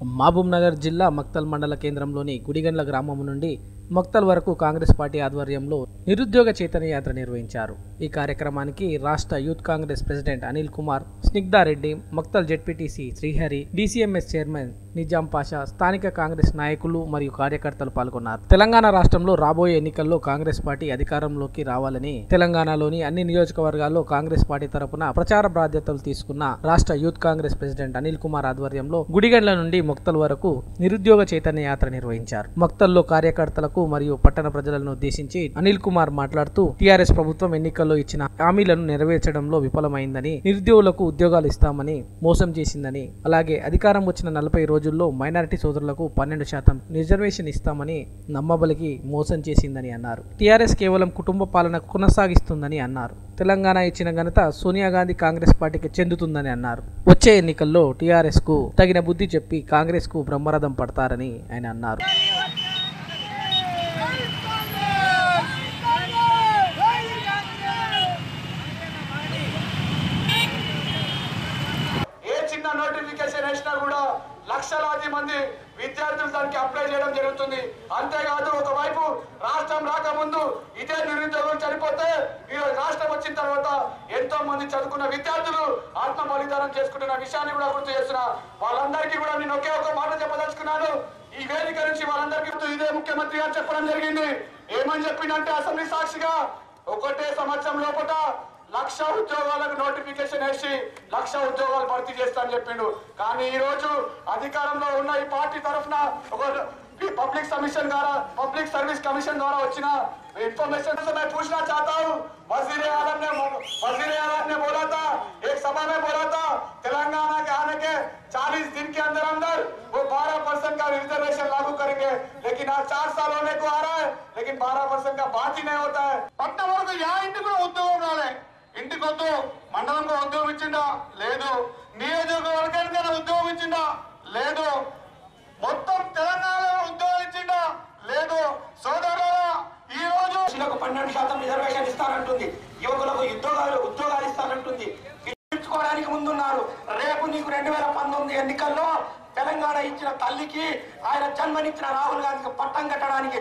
మహబూబ్ నగర్ జిల్లా మక్తల్ మండల కేంద్రంలోని గుడిగండ్ల గ్రామం నుండి మక్తల్ వరకు కాంగ్రెస్ పార్టీ ఆధ్వర్యంలో నిరుద్యోగ చైతన్య యాత్ర నిర్వహించారు. ఈ కార్యక్రమానికి రాష్ట్ర youth Congress president Anil Kumar Snigdha Reddy Makthal ZPTC Srihari DCMS chairman Nizam Pasha స్థానిక కాంగ్రెస్ నాయకులు మరియు కార్యకర్తలు పాల్గొన్నారు. తెలంగాణ రాష్ట్రంలో రాబోయే ఎన్నికల్లో కాంగ్రెస్ పార్టీ అధికారంలోకి రావాలని తెలంగాణలోని అన్ని నియోజకవర్గాల్లో కాంగ్రెస్ పార్టీ తరపున ప్రచార బాధ్యతలు తీసుకున్న రాష్ట్ర youth Congress president Anil Kumar ఆధ్వర్యంలో గుడిగండ్ల నుండి మొక్తల్ వరకు నిరుద్యోగ చైతన్య యాత్ర నిర్వహించారు. మొక్తల్లో కార్యకర్తలకు మరియు పట్టణ ప్రజలను ఉద్దేశించి అనిల్ కుమార్ మాట్లాడుతూ టీఆర్ఎస్ ప్రభుత్వం ఎన్నికల్లో ఇచ్చిన హామీలను నెరవేర్చడంలో విఫలమైందని నిరుద్యోగులకు ఉద్యోగాలు ఇస్తామని మోసం చేసిందని అలాగే అధికారం వచ్చిన నలభై రోజుల్లో మైనారిటీ సోదరులకు పన్నెండు శాతం రిజర్వేషన్ ఇస్తామని నమ్మబలికి మోసం చేసిందని అన్నారు. టీఆర్ఎస్ కేవలం కుటుంబ పాలన కొనసాగిస్తుందని అన్నారు. తెలంగాణ ఇచ్చిన ఘనత సోనియా గాంధీ కాంగ్రెస్ పార్టీకి చెందుతుందని అన్నారు. వచ్చే ఎన్నికల్లో టీఆర్ఎస్కు తగిన బుద్ధి చెప్పి కాంగ్రెస్కు బ్రహ్మరథం పడతారని ఆయన అన్నారు. నోటిఫికేషన్ వేసినా కూడా లక్షలాది మంది విద్యార్థులు దానికి అప్లై చేయడం జరుగుతుంది. అంతేకాదు ఒకవైపు రాష్ట్రం రాకముందు ఇదే నిరుద్యోగం చనిపోతే ఈరోజు రాష్ట్రం వచ్చిన తర్వాత ఎంతో మంది చదువుకున్న విద్యార్థులు ఆత్మ బలిదానం చేసుకుంటున్న విషయాన్ని కూడా గుర్తు చేస్తున్నా. వాళ్ళందరికీ కూడా నేను ఒకే ఒక మాట చెప్పదలుచుకున్నాను ఈ వేదిక నుంచి వాళ్ళందరికీ గుర్తు ఇదే ముఖ్యమంత్రి గారు చెప్పడం జరిగింది ఏమని చెప్పిందంటే అసెంబ్లీ సాక్షిగా ఒకటే సంవత్సరం లోపల లక్ష ఉద్యోగాలకు నోటిఫికేషన్ వేసి లక్ష ఉద్యోగాలు భర్తీ చేస్తా అని చెప్పిండు కానీ ఈ రోజు అధికారంలో ఉన్న ఈ పార్టీ తరఫున ఒక पब्लिक कमीशन द्वारा पब्लिक सर्विस कमीशन द्वारा వచ్చిన इन्फॉर्मेशन से मैं पूछना चाहता हूँ वजीर आलम ने वजीर आलम ने बोला था एक सभा में बोला था तेलंगाना के आने के 40 दिन के अंदर अंदर वो 12 परसेंट का रिजर्वेशन लागू करेंगे लेकिन आज चार साल होने को आ रहा है लेकिन 12 परसेंट का बात ही नहीं होता है పట్టణ వరకు యా ఇంటికి కూడా ఉద్యోగం రాలే ఇంటికి వద్దు మండలంలో ఉద్యోగం ఇచ్చిండా లేదు నియోజకవర్గానికైనా ఉద్యోగం ఇచ్చిండా లేదు మొత్తం తెలంగాణలో ఉద్యోగాలు ఇచ్చిండా లేదు సోదరులారా ఈ రోజు మహిళలకు పన్నెండు శాతం రిజర్వేషన్ ఇస్తానంటుంది యువకులకు ఉద్యోగాలు ఉద్యోగాలు ఇస్తానంటుంది ఇచ్చుకోవడానికి ముందున్నారు రేపు నీకు రెండు వేల పంతొమ్మిది ఎన్నికల్లో తెలంగాణ ఇచ్చిన తల్లికి ఆయన జన్మనిచ్చిన రాహుల్ గాంధీకి పట్టం కట్టడానికి